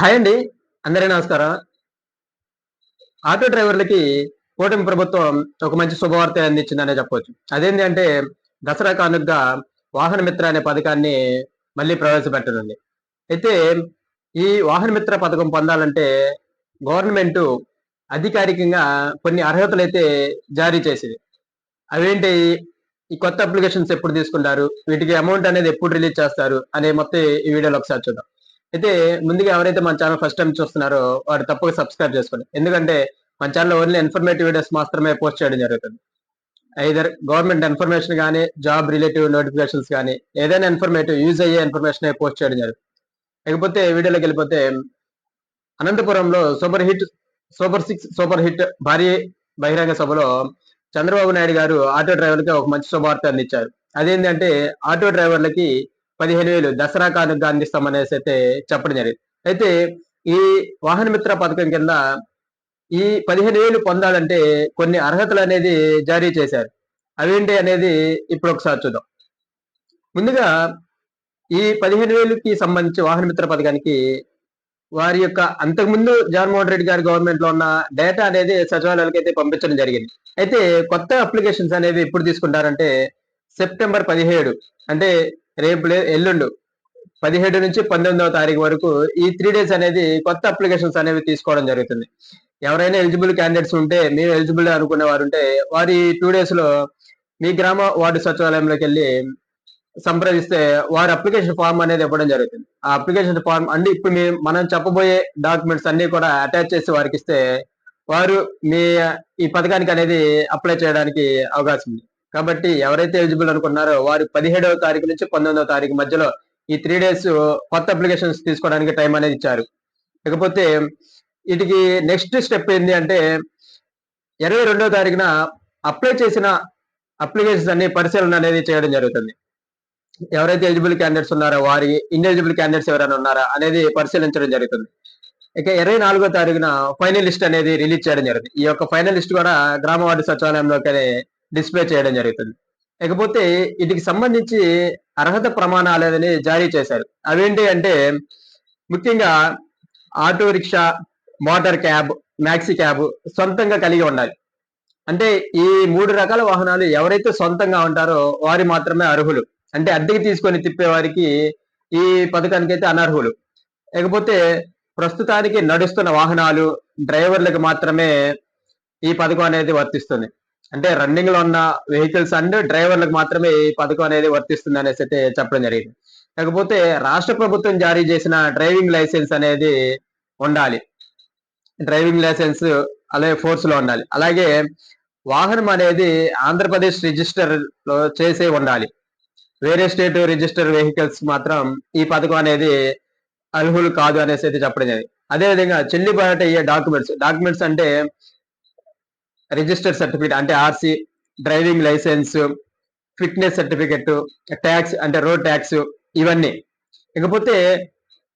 Hi అండి. అందరి నమస్కారం. ఆటో డ్రైవర్లకి కూటమి ప్రభుత్వం ఒక మంచి శుభవార్త అందించిందనే చెప్పవచ్చు అదేంటి అంటే దసరా కానుకగా వాహన మిత్ర అనే పథకాన్ని మళ్ళీ ప్రవేశపెట్టనుంది. అయితే ఈ వాహన మిత్ర పథకం పొందాలంటే గవర్నమెంట్ అధికారికంగా కొన్ని అర్హతలు అయితే జారీ చేసింది. అవేంటి? ఈ కొత్త అప్లికేషన్స్ ఎప్పుడు తీసుకుంటారు? వీటికి అమౌంట్ అనేది ఎప్పుడు రిలీజ్ చేస్తారు? అనే మొత్తం ఈ వీడియోలో ఒకసారి చూద్దాం. అయితే ముందుగా ఎవరైతే మన ఛానల్ ఫస్ట్ టైం చూస్తున్నారో వారు తప్పక సబ్స్క్రైబ్ చేసుకోండి. ఎందుకంటే మన ఛానల్ ఓన్లీ ఇన్ఫర్మేటివ్ వీడియోస్ మాత్రమే పోస్ట్ చేయడం జరుగుతుంది. ఐదర్ గవర్నమెంట్ ఇన్ఫర్మేషన్ కానీ జాబ్ రిలేటివ్ నోటిఫికేషన్స్ కానీ ఏదైనా ఇన్ఫర్మేటివ్ యూజ్ అయ్యే ఇన్ఫర్మేషన్ పోస్ట్ చేయడం జరుగుతుంది. లేకపోతే వీడియోలోకి వెళ్ళిపోతే అనంతపురంలో super hit super six super hit భారీ బహిరంగ సభలో చంద్రబాబు నాయుడు గారు ఆటో డ్రైవర్లకి ఒక మంచి శుభార్త అందించారు అదేంటంటే ఆటో డ్రైవర్లకి పదిహేను వేలు దసరా కానుక అందిస్తామనేసి అయితే చెప్పడం జరిగింది. అయితే ఈ వాహన మిత్ర పథకం కింద ఈ పదిహేను వేలు పొందాలంటే కొన్ని అర్హతలు అనేది జారీ చేశారు. అవేంటి అనేది ఇప్పుడు ఒకసారి చూద్దాం. ముందుగా ఈ పదిహేను వేలుకి సంబంధించి వాహన మిత్ర పథకానికి వారి యొక్క అంతకుముందు జగన్మోహన్ రెడ్డి గారి గవర్నమెంట్లో ఉన్న డేటా అనేది సచివాలయాలకు అయితే పంపించడం జరిగింది. అయితే కొత్త అప్లికేషన్స్ అనేవి ఎప్పుడు తీసుకుంటారంటే సెప్టెంబర్ పదిహేడు అంటే రేపు ఎల్లుండు పదిహేడు నుంచి పంతొమ్మిదవ తారీఖు వరకు ఈ త్రీ డేస్ అనేది కొత్త అప్లికేషన్స్ అనేవి తీసుకోవడం జరుగుతుంది. ఎవరైనా ఎలిజిబుల్ క్యాండిడేట్స్ ఉంటే మీరు ఎలిజిబుల్ అనుకునే వారు ఉంటే వారి టూ డేస్లో మీ గ్రామ వార్డు సచివాలయంలోకి వెళ్ళి సంప్రదిస్తే వారి అప్లికేషన్ ఫామ్ అనేది ఇవ్వడం జరుగుతుంది. ఆ అప్లికేషన్ ఫామ్ అంటే ఇప్పుడు మీ మనం చెప్పబోయే డాక్యుమెంట్స్ అన్ని కూడా అటాచ్ చేసి వారికి ఇస్తే వారు మీ ఈ పథకానికి అనేది అప్లై చేయడానికి అవకాశం ఉంది. కాబట్టి ఎవరైతే ఎలిజిబుల్ అనుకున్నారో వారు పదిహేడవ తారీఖు నుంచి పంతొమ్మిదవ తారీఖు మధ్యలో ఈ త్రీ డేస్ కొత్త అప్లికేషన్స్ తీసుకోవడానికి టైం అనేది ఇచ్చారు. ఇకపోతే వీటికి నెక్స్ట్ స్టెప్ ఏంటి అంటే ఇరవై రెండవ తారీఖున అప్లై చేసిన అప్లికేషన్స్ అన్ని పరిశీలన అనేది చేయడం జరుగుతుంది. ఎవరైతే ఎలిజిబుల్ క్యాండిడేట్స్ ఉన్నారో వారి ఇన్ఎలిజిబుల్ క్యాండిడేట్స్ ఎవరైనా ఉన్నారా అనేది పరిశీలించడం జరుగుతుంది. ఇక ఇరవై నాలుగో తారీఖున ఫైనల్ లిస్ట్ అనేది రిలీజ్ చేయడం జరుగుతుంది. ఈ యొక్క ఫైనల్ లిస్ట్ కూడా గ్రామ వార్డు సచివాలయంలోకి డిస్ప్లే చేయడం జరుగుతుంది. ఇకపోతే వీటికి సంబంధించి అర్హత ప్రమాణాలు అనేది జారీ చేశారు. అవేంటి అంటే ముఖ్యంగా auto rickshaw motor cab maxi cab సొంతంగా కలిగి ఉండాలి. అంటే ఈ మూడు రకాల వాహనాలు ఎవరైతే సొంతంగా ఉంటారో వారి మాత్రమే అర్హులు. అంటే అద్దెకి తీసుకొని తిప్పే వారికి ఈ పథకానికి అయితే అనర్హులు. లేకపోతే ప్రస్తుతానికి నడుస్తున్న వాహనాలు డ్రైవర్లకు మాత్రమే ఈ పథకం అనేది వర్తిస్తుంది. అంటే రన్నింగ్లో ఉన్న వెహికల్స్ అండ్ డ్రైవర్లకు మాత్రమే ఈ పథకం అనేది వర్తిస్తుంది అనేసి అయితే చెప్పడం జరిగింది. కాకపోతే రాష్ట్ర ప్రభుత్వం జారీ చేసిన డ్రైవింగ్ లైసెన్స్ అనేది ఉండాలి. డ్రైవింగ్ లైసెన్స్ అలాగే ఫోర్స్లో ఉండాలి. అలాగే వాహనం అనేది ఆంధ్రప్రదేశ్ రిజిస్టర్లో చేసే ఉండాలి. వేరే స్టేట్ రిజిస్టర్ వెహికల్స్ మాత్రం ఈ పథకం అనేది అర్హులు కాదు అనేసి అయితే చెప్పడం జరిగింది. అదేవిధంగా చెల్లిబాటు అయ్యే డాక్యుమెంట్స్ డాక్యుమెంట్స్ అంటే రిజిస్టర్ సర్టిఫికేట్ అంటే RC driving licence fitness certificate tax అంటే రోడ్ ట్యాక్స్ ఇవన్నీ. ఇకపోతే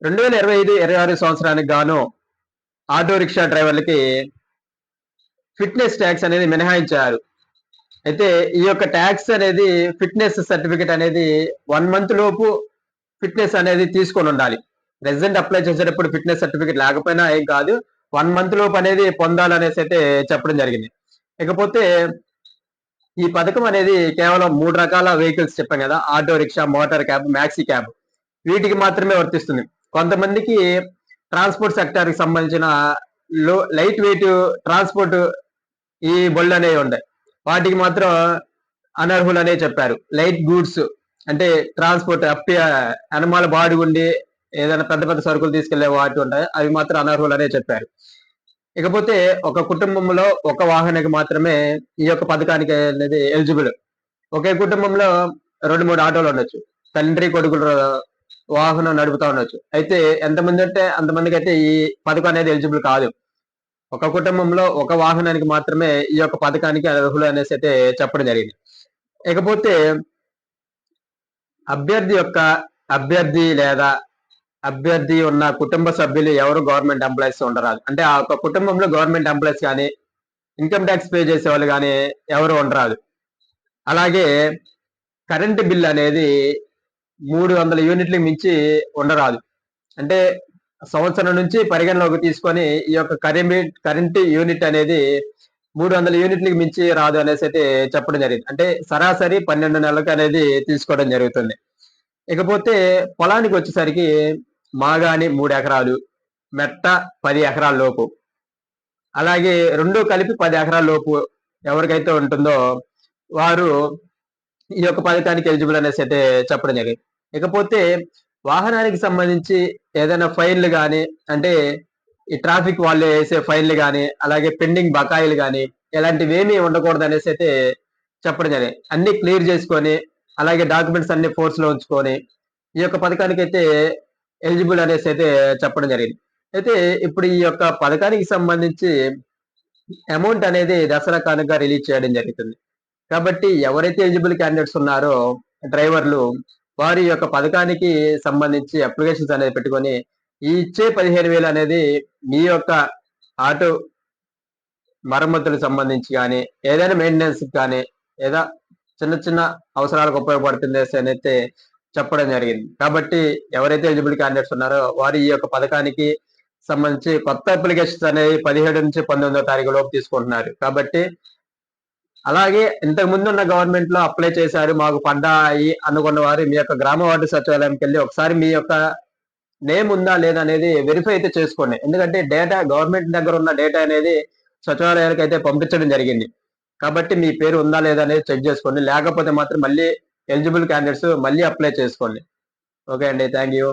రెండు వేల ఇరవై ఐదు ఇరవై ఆరు సంవత్సరానికి గాను ఆటో రిక్షా డ్రైవర్లకి ఫిట్నెస్ ట్యాక్స్ అనేది మినహాయించారు. అయితే ఈ యొక్క ట్యాక్స్ అనేది ఫిట్నెస్ సర్టిఫికేట్ అనేది వన్ మంత్ లోపు ఫిట్నెస్ అనేది తీసుకొని ఉండాలి. ప్రెసెంట్ అప్లై చేసేటప్పుడు ఫిట్నెస్ సర్టిఫికేట్ లేకపోయినా ఏం కాదు వన్ మంత్ లోపు అనేది పొందాలనేసి అయితే చెప్పడం జరిగింది. ఇకపోతే ఈ పథకం అనేది కేవలం మూడు రకాల వెహికల్స్ చెప్పాం కదా. Auto rickshaw motor cab maxi cab. వీటికి మాత్రమే వర్తిస్తుంది. కొంతమందికి ట్రాన్స్పోర్ట్ సెక్టర్కి సంబంధించిన లో లైట్ వెయిట్ ట్రాన్స్పోర్ట్ ఈ బళ్ళు అనేవి ఉన్నాయి వాటికి మాత్రం అనర్హులు అనే చెప్పారు. లైట్ గూడ్స్ అంటే ట్రాన్స్పోర్ట్ అప్పి అనుమాల బాడి ఉండి ఏదైనా పెద్ద పెద్ద సరుకులు తీసుకెళ్ళే వాటి ఉంటాయి అవి మాత్రం అనర్హులు అనే చెప్పారు. ఇకపోతే ఒక కుటుంబంలో ఒక వాహనకి మాత్రమే ఈ యొక్క పథకానికి అనేది ఎలిజిబుల్. ఒకే కుటుంబంలో రెండు మూడు ఆటోలు ఉండొచ్చు. తండ్రి కొడుకులు వాహనం నడుపుతా ఉండొచ్చు. అయితే ఎంతమంది అంటే అంతమందికి అయితే ఈ పథకం అనేది ఎలిజిబుల్ కాదు. ఒక కుటుంబంలో ఒక వాహనానికి మాత్రమే ఈ యొక్క పథకానికి అర్హులు అనేసి అయితే చెప్పడం జరిగింది. ఇకపోతే అభ్యర్థి యొక్క అభ్యర్థి లేదా అభ్యర్థి ఉన్న కుటుంబ సభ్యులు ఎవరు గవర్నమెంట్ ఎంప్లాయీస్ ఉండరాదు. అంటే ఆ ఒక కుటుంబంలో గవర్నమెంట్ ఎంప్లాయీస్ కానీ ఇన్కమ్ ట్యాక్స్ పే చేసే వాళ్ళు కానీ ఎవరు ఉండరాదు. అలాగే కరెంటు బిల్ అనేది మూడు వందల యూనిట్లకు మించి ఉండరాదు. అంటే సంవత్సరం నుంచి పరిగణలోకి తీసుకొని ఈ యొక్క కరెంట్ కరెంటు యూనిట్ అనేది మూడు వందల యూనిట్లకు మించి రాదు అనేసి అయితే చెప్పడం జరిగింది. అంటే సరాసరి పన్నెండు నెలలకు అనేది తీసుకోవడం జరుగుతుంది. ఇకపోతే పొలానికి వచ్చేసరికి మాగాని మూడు ఎకరాలు మెట్ట పది ఎకరాల లోపు. అలాగే రెండు కలిపి పది ఎకరాల లోపు ఎవరికైతే ఉంటుందో వారు ఈ యొక్క పథకానికి ఎలిజిబుల్ అనేసి అయితే చెప్పడం జరిగింది. ఇకపోతే వాహనానికి సంబంధించి ఏదైనా ఫైన్లు కానీ అంటే ఈ ట్రాఫిక్ వాళ్ళు వేసే ఫైన్లు కానీ అలాగే పెండింగ్ బకాయిలు కానీ ఇలాంటివి ఏమీ ఉండకూడదు అనేసి అయితే చెప్పడం జరిగింది. అన్ని క్లియర్ చేసుకొని అలాగే డాక్యుమెంట్స్ అన్ని ఫోర్స్లో ఉంచుకొని ఈ యొక్క పథకానికి అయితే ఎలిజిబుల్ అనేసి అయితే చెప్పడం జరిగింది. అయితే ఇప్పుడు ఈ యొక్క పథకానికి సంబంధించి అమౌంట్ అనేది దసరా కానుక రిలీజ్ చేయడం జరుగుతుంది. కాబట్టి ఎవరైతే ఎలిజిబుల్ క్యాండిడేట్స్ ఉన్నారో డ్రైవర్లు వారి యొక్క పథకానికి సంబంధించి అప్లికేషన్స్ అనేది పెట్టుకొని ఈ ఇచ్చే పదిహేను వేలు అనేది మీ యొక్క ఆటో మరమ్మతులకు సంబంధించి కానీ ఏదైనా మెయింటెనెన్స్ కానీ ఏదా చిన్న చిన్న అవసరాలకు ఉపయోగపడుతుంది అని అయితే చెప్పడం జరిగింది. కాబట్టి ఎవరైతే ఎలిజిబుల్ క్యాండిడేట్స్ ఉన్నారో వారి ఈ యొక్క పథకానికి సంబంధించి కొత్త అప్లికేషన్స్ అనేవి పదిహేడు నుంచి పంతొమ్మిదో తారీఖు లోపు తీసుకుంటున్నారు. కాబట్టి అలాగే ఇంతకు ముందు ఉన్న గవర్నమెంట్లో అప్లై చేశారు. మాకు పడ్డాయి అనుకున్న వారు మీ యొక్క గ్రామ వార్డు సచివాలయంకి వెళ్ళి ఒకసారి మీ యొక్క నేమ్ ఉందా లేదా అనేది వెరిఫై అయితే చేసుకోండి. ఎందుకంటే డేటా గవర్నమెంట్ దగ్గర ఉన్న డేటా అనేది సచివాలయాలకు అయితే పంపించడం జరిగింది. కాబట్టి మీ పేరు ఉందా లేదా అనేది చెక్ చేసుకోండి. లేకపోతే మాత్రం మళ్ళీ ఎలిజిబుల్ క్యాండిడేట్స్ మళ్ళీ అప్లై చేసుకోండి. ఓకే అండి థ్యాంక్ యూ